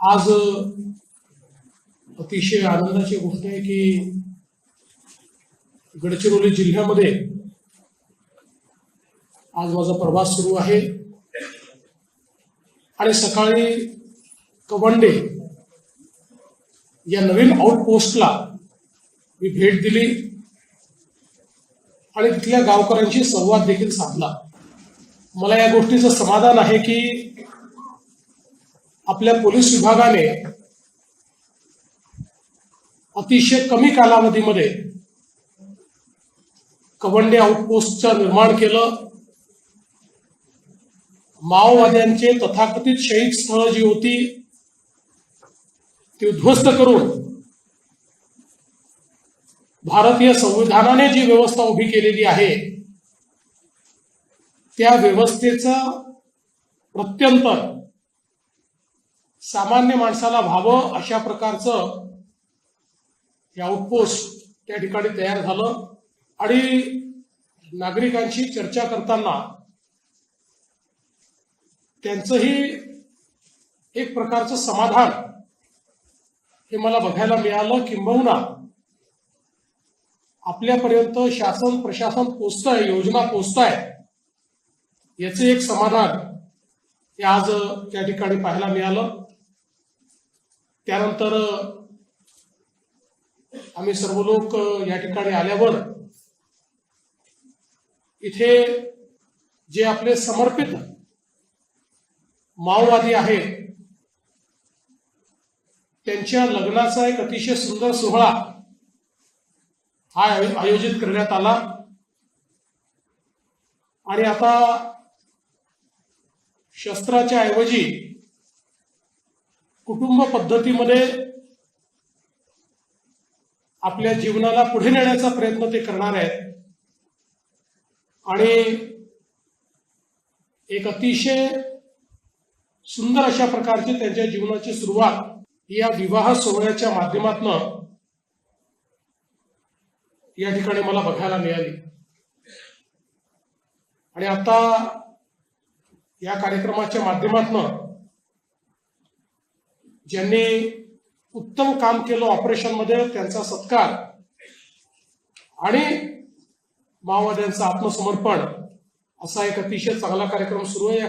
आज अतिशय आनंदाची गोष्ट आहे की गडचिरोली जिल्ह्यामध्ये आज माझा प्रवास सुरू आहे. आणि सकाळी कवंडे या नवीन आउटपोस्टला मी भेट दिली आणि तिथल्या गावकऱ्यांशी संवाद देखील साधला. मला या गोष्टीचं समाधान आहे की आपल्या पोलीस विभागाने अतिशय कमी कालावधीमध्ये कवंडे आउटपोस्टचं निर्माण केलं. माओवाद्यांचे तथाकथित शहीद स्थळं जी होती ती उद्ध्वस्त करून भारतीय संविधानाने जी व्यवस्था उभी केलेली आहे त्या व्यवस्थेचा प्रत्यंतर सामान्य माणसाला व्हावं अशा प्रकारचं हे आउटपोस्ट त्या ठिकाणी तयार झालं. आणि नागरिकांशी चर्चा करताना त्यांचंही एक प्रकारचं समाधान हे मला बघायला मिळालं. किंबहुना आपल्यापर्यंत शासन प्रशासन पोचतंय योजना पोचताय याचं एक समाधान हे आज त्या ठिकाणी पाहायला मिळालं. त्यानंतर आम्ही सर्व लोक या ठिकाणी आल्यावर इथे जे आपले समर्पित माओवादी आहेत त्यांच्या लग्नाचा एक अतिशय सुंदर सोहळा हा आयोजित करण्यात आला. आणि आता शस्त्राच्या ऐवजी कुटुंब पद्धतीमध्ये आपल्या जीवनाला पुढे नेण्याचा प्रयत्न ते करणार आहेत. आणि एक अतिशय सुंदर अशा प्रकारची त्यांच्या जीवनाची सुरुवात या विवाह सोहळ्याच्या माध्यमातून या ठिकाणी मला बघायला मिळाली. आणि आता या कार्यक्रमाच्या माध्यमातून ज्यांनी उत्तम काम केलं ऑपरेशनमध्ये त्यांचा सत्कार. आणि माओवाद्यांचं आत्मसमर्पण असा एक अतिशय चांगला कार्यक्रम सुरू आहे.